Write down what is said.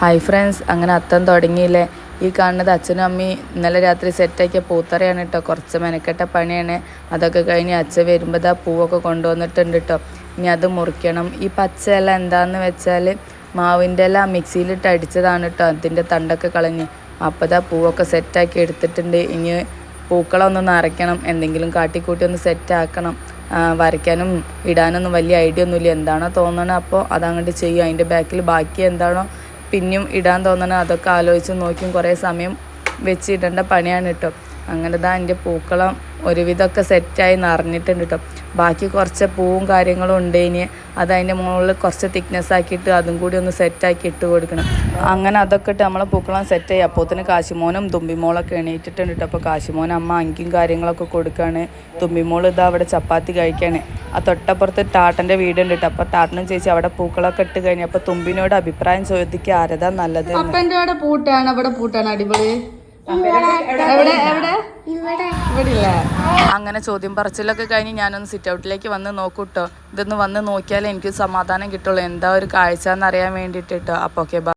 Hi friends അങ്ങനെ അത്തം തുടങ്ങിയില്ലേ? ഈ കാണുന്നത് അച്ഛനും അമ്മയും ഇന്നലെ രാത്രി സെറ്റാക്കിയ പൂത്തറയാണ് കേട്ടോ കുറച്ച് മെനക്കെട്ട പണിയാണ്. അതൊക്കെ കഴിഞ്ഞ് അച്ഛൻ വരുമ്പോൾ ആ പൂവൊക്കെ കൊണ്ടുവന്നിട്ടുണ്ട് കേട്ടോ ഇനി അത് മുറിക്കണം. ഈ പച്ച ഇല എന്താന്ന് വെച്ചാൽ മാവിന്റെ ഇല മിക്സിയിലിട്ട് അടിച്ചതാണ് കേട്ടോ അതിന്റെ തണ്ടൊക്കെ കളഞ്ഞ്. അപ്പോൾ ആ പൂവൊക്കെ സെറ്റാക്കി എടുത്തിട്ടുണ്ട്. ഇനി പൂക്കളൊന്ന് നിറയ്ക്കണം. എന്തെങ്കിലും കാട്ടിക്കൂട്ടി ഒന്ന് സെറ്റാക്കണം. വരയ്ക്കാനും ഇടാനൊന്നും വലിയ ഐഡിയ ഒന്നുമില്ല. എന്താണോ തോന്നണം അപ്പോൾ അതങ്ങോട്ട് ചെയ്യും. അതിന്റെ ബാക്കിൽ ബാക്കി എന്താണോ പിന്നെയും ഇടാൻ തോന്നണം അതൊക്കെ ആലോചിച്ച് നോക്കിയും കുറേ സമയം വെച്ചിടേണ്ട പണിയാണ് കേട്ടോ. അങ്ങനെ ദാ എന്റെ പൂക്കളം ഒരുവിധമൊക്കെ സെറ്റായി നിറഞ്ഞിട്ടുണ്ട് കേട്ടോ ബാക്കി കുറച്ച് പൂവും കാര്യങ്ങളും ഉണ്ട് ഇനി. അത് അതിന്റെ മുകളിൽ കുറച്ച് തിക്നെസ് ആക്കിയിട്ട് അതും കൂടി ഒന്ന് സെറ്റാക്കി ഇട്ട് കൊടുക്കണം. അങ്ങനെ അതൊക്കെ ഇട്ട് നമ്മളെ പൂക്കളം സെറ്റ് സെറ്റായി അപ്പോത്തിന് കാശിമോനും തുമ്പിമോളൊക്കെ എണീറ്റിട്ടുണ്ട് കേട്ടോ അപ്പോൾ കാശിമോൻ അമ്മ അങ്കിയും കാര്യങ്ങളൊക്കെ കൊടുക്കുകയാണ് തുമ്പിമോൾ ഇതാ അവിടെ ചപ്പാത്തി കഴിക്കുകയാണ് ആ തൊട്ടപ്പുറത്ത് ടാട്ടന്റെ വീടുണ്ട് കേട്ടോ അപ്പോൾ ടാട്ടനും ചേച്ചി അവിടെ പൂക്കളൊക്കെ ഇട്ട് കഴിഞ്ഞു. അപ്പോൾ തുമ്പിനോട് അഭിപ്രായം ചോദിക്കുക ആരതാ നല്ലത് പൂട്ടാണ്. അവിടെ പൂട്ടാണ് അടിപൊളി. എവിടെ? എവിടെ? ഇവിടെ. ഇല്ല അങ്ങനെ ചോദ്യം പറച്ചിലൊക്കെ കഴിഞ്ഞ് ഞാനൊന്ന് സിറ്റ് ഔട്ടിലേക്ക് വന്ന് നോക്കൂട്ടോ. ഇതൊന്ന് വന്ന് നോക്കിയാലേ എനിക്ക് സമാധാനം കിട്ടുള്ളൂ. എന്താ ഒരു കാഴ്ച എന്നറിയാൻ വേണ്ടിയിട്ട് കേട്ടോ അപ്പോൾ ഓക്കെ